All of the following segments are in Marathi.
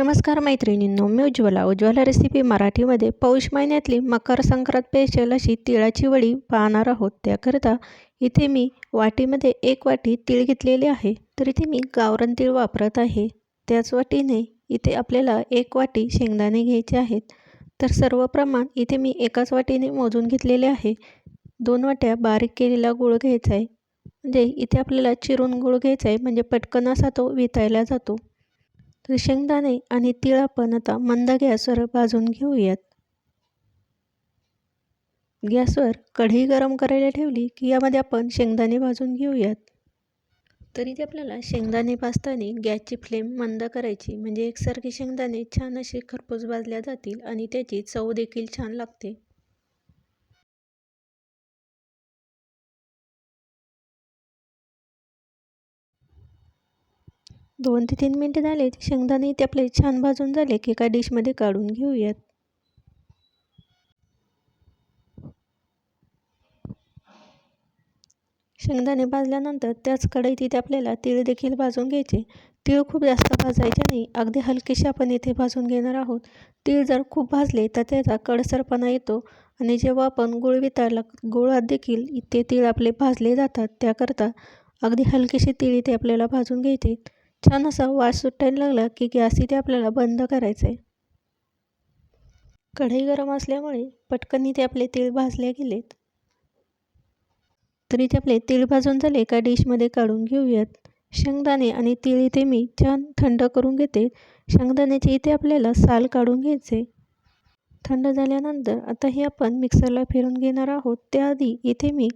नमस्कार मैत्रिणींनो मी उज्ज्वला. उज्ज्वला रेसिपी मराठीमध्ये पौष महिन्यातली मकर संक्रांत पेशल अशी तिळाची वडी पाहणार आहोत. त्याकरिता इथे मी वाटीमध्ये एक वाटी तीळ घेतलेले आहे. तर इथे मी गावरण तीळ वापरत आहे. त्याच वाटीने इथे आपल्याला एक वाटी शेंगदाणे घ्यायचे आहेत. तर सर्व प्रमाण इथे मी एकाच वाटीने मोजून घेतलेले आहे. दोन वाट्या बारीक केलेला गूळ घ्यायचा आहे. म्हणजे इथे आपल्याला चिरून गूळ घ्यायचा आहे. म्हणजे पटकन असा तो वितायला जातो. तर शेंगदाणे आणि तीळ आपण आता मंद गॅसवर भाजून घेऊयात. गॅसवर कढई गरम करायला ठेवली की यामध्ये आपण शेंगदाणे भाजून घेऊयात. तरी ते आपल्याला शेंगदाणे भाजताना गॅसची फ्लेम मंद करायची म्हणजे एकसारखे शेंगदाणे छान असे खरपूस भाजल्या जातील आणि त्याची चव देखील छान लागते. दोन ते तीन मिनटं झाले शेंगदाणे ते आपले छान भाजून झाले की एका डिशमध्ये काढून घेऊयात. शेंगदाणे भाजल्यानंतर त्याच कढईत इथे आपल्याला तीळ देखील भाजून घ्यायचे. तीळ खूप जास्त भाजायचे नाही अगदी हलकेसे आपण इथे भाजून घेणार आहोत. तीळ जर खूप भाजले तर त्याचा कडसरपणा येतो आणि जेव्हा आपण गुळ वितळला गुळात देखील इथे तीळ आपले भाजले जातात त्याकरता अगदी हलकेशी तीळ इथे आपल्याला भाजून घ्यायचे. छान असा वास सुटायला लागला की गॅस इथे आपल्याला बंद करायचा आहे कढई गरम असल्यामुळे पटकन इथे आपले तीळ भाजले गेलेत. तरी इथे आपले तीळ भाजून झाले एका डिशमध्ये काढून घेऊयात. शेंगदाणे आणि तीळ इथे मी छान थंड करून घेते. शेंगदाण्याचे इथे आपल्याला साल काढून घ्यायचे. थंड झाल्यानंतर आता हे आपण मिक्सरला फिरून घेणार आहोत. त्याआधी इथे मी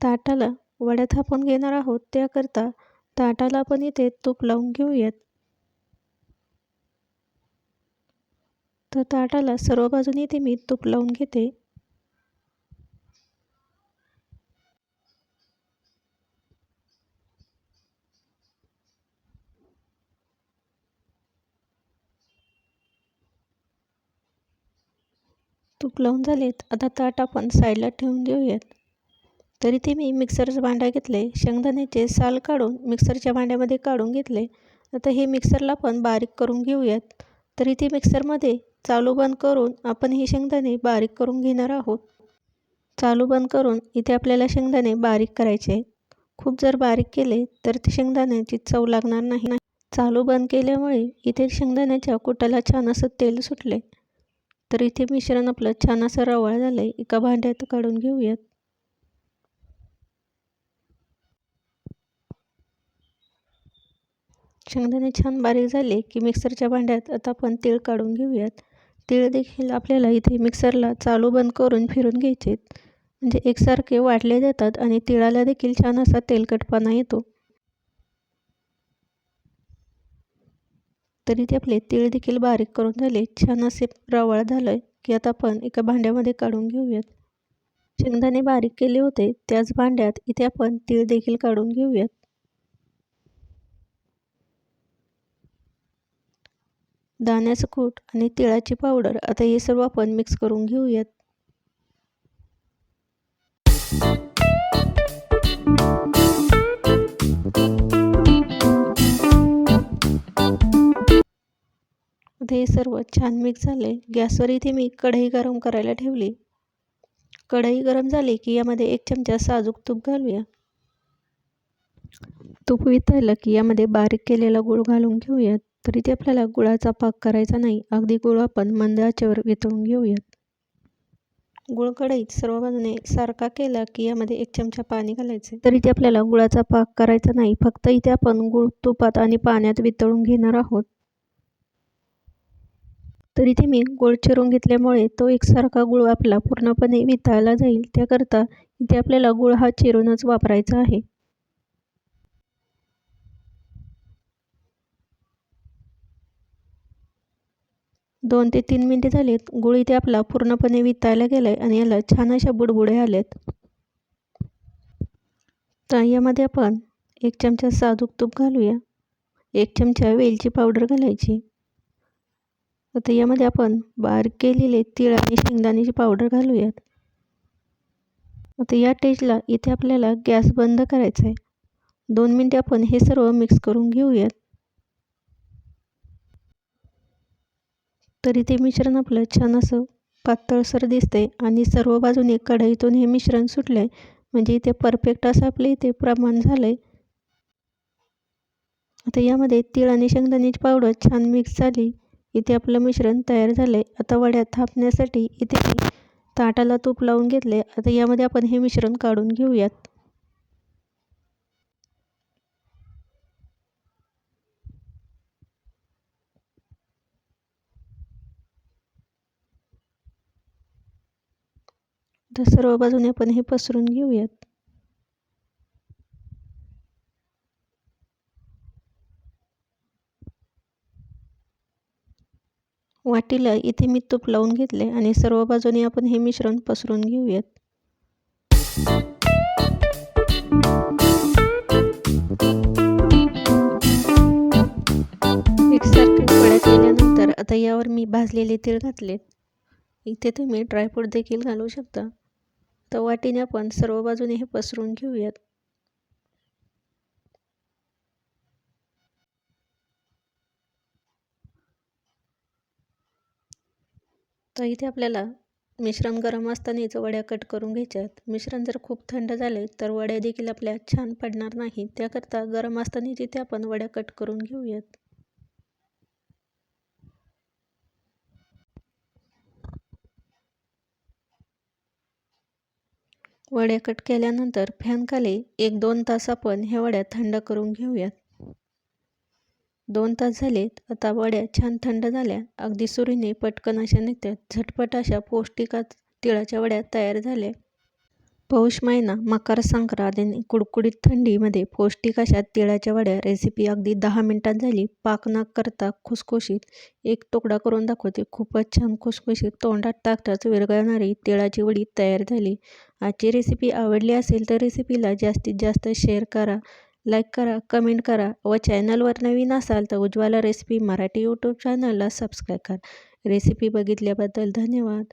ताटाला वड्या थापून घेणार आहोत. त्याकरता ताटाला पण इथे तूप लावून घेऊयात. तर ताटाला सर्व बाजूने इथे मी तूप लावून घेते. तूप लावून झालेत. आता ताट आपण साईडला ठेवून देऊयात. तरी ते मी मिक्सरचं भांडा घेतले शेंगदाण्याचे साल काढून मिक्सरच्या भांड्यामध्ये काढून घेतले. आता हे मिक्सरला पण बारीक करून घेऊयात. तरी ते मिक्सरमध्ये चालू बंद करून आपण हे शेंगदाणे बारीक करून घेणार आहोत. चालू बंद करून इथे आपल्याला शेंगदाणे बारीक करायचे खूप जर बारीक केले तर ते शेंगदाण्याची चव लागणार नाही. चालू बंद केल्यामुळे इथे शेंगदाण्याच्या कुटाला छान असं तेल सुटले. तर इथे मिश्रण आपलं छान असं रवाळ झालं आहे एका भांड्यात काढून घेऊयात. शेंगदाणे छान बारीक झाले की मिक्सरच्या भांड्यात आता आपण तीळ काढून घेऊयात. तीळ देखील आपल्याला इथे मिक्सरला चालू बंद करून फिरून घ्यायचे म्हणजे एकसारखे वाटले जातात आणि तिळाला देखील छान असा तेलकटपणा येतो. तरी ते आपले तीळ देखील बारीक करून झाले छान असे रवाळ झालं की आता आपण एका भांड्यामध्ये काढून घेऊयात. शेंगदाणे बारीक केले होते त्याच भांड्यात इथे आपण तीळ देखील काढून घेऊयात. दाण्याचं कूट आणि तिळाची पावडर. आता हे सर्व आपण मिक्स करून घेऊयात. आता हे सर्व छान मिक्स झाले. गॅसवर इथे मी कढई गरम करायला ठेवली. कढई गरम झाली की यामध्ये एक चमचा साजूक तूप घालूया. तूप वितळलं की यामध्ये बारीक केलेला गूळ घालून घेऊयात. तरी ते आपल्याला गुळाचा पाक करायचा नाही. अगदी गुळ आपण मंद आचेवर वितळून घेऊयात. गुळ कढईत सर्व बाजूने सारखा केला की यामध्ये एक चमचा पाणी घालायचे. तरी ते आपल्याला गुळाचा पाक करायचा नाही. फक्त इथे आपण गुळ तुपात आणि पाण्यात वितळून घेणार आहोत. तर इथे मी गुळ चिरून घेतल्यामुळे तो एकसारखा गुळ आपला पूर्णपणे वितळला जाईल. त्याकरता इथे आपल्याला गुळ हा चिरूनच वापरायचा आहे. दोन ते तीन मिनटे झालीत गुळ इथे आपला पूर्णपणे वितायला गेला आहे आणि याला छान अशा बुडबुड्या आलेत. तर यामध्ये आपण एक चमचा साजूक तूप घालूया एक चमचा वेलची पावडर घालायची. आता यामध्ये आपण बारीक केलेले तीळ आणि शेंगदाण्याची पावडर घालूयात. आता या टेजला इथे आपल्याला गॅस बंद करायचा आहे दोन मिनटे आपण हे सर्व मिक्स करून घेऊयात. तरी ते मिश्रण आपलं छान असं पातळसर दिसतंय आणि सर्व बाजूने कढईतून हे मिश्रण सुटलंय. म्हणजे इथे परफेक्ट असं आपलं इथे प्रमाण झालंय. आता यामध्ये तीळ आणि शेंगदाण्याची पावडर छान मिक्स झाली. इथे आपलं मिश्रण तयार झालंय. आता वड्या थापण्यासाठी इथे मी ताटाला तूप लावून घेतले आता यामध्ये आपण हे मिश्रण काढून घेऊयात. तर सर्व बाजूने आपण हे पसरून घेऊयात. वाटीला इथे मी तूप लावून घेतले आणि सर्व बाजूने आपण हे मिश्रण पसरून घेऊयात. आता यावर मी भाजलेले तीळ घातलेत इथे तुम्ही ड्रायफ्रूट देखील घालू शकता. तर वाटीने आपण सर्व बाजूने हे पसरून घेऊयात. तर इथे आपल्याला मिश्रण गरम असतानाच वड्या कट करून घ्यायच्यात मिश्रण जर खूप थंड झाले तर वड्या देखील आपल्या छान पडणार नाही त्याकरता गरम असतानाच इथे आपण वड्या कट करून घेऊयात. वड्या कट केल्यानंतर फॅनखाली एक दोन तास आपण ह्या वड्या थंड करून घेऊयात. दोन तास झालेत. आता वड्या छान थंड झाल्या. अगदी सुरीने पटकन अशा निघतात. झटपट अशा पौष्टिका तिळाच्या वड्या तयार झाल्या. पौष महिना मकर संक्रांत आणि कुडकुडीत थंडीमध्ये पौष्टिक अशा तिळाच्या वड्या रेसिपी अगदी दहा मिनिटात झाली. पाक न करता खुसखुशीत एक तुकडा करून दाखवते. खूपच छान खुसखुशीत तोंडात टाकताच विरघळणारी तिळाची वडी तयार झाली. आजची रेसिपी आवडली असेल तर रेसिपीला जास्तीत जास्त शेअर करा लाईक करा कमेंट करा व चॅनलवर नवीन असाल तर उज्ज्वला रेसिपी मराठी यूट्यूब चॅनलला सबस्क्राईब करा. रेसिपी बघितल्याबद्दल धन्यवाद.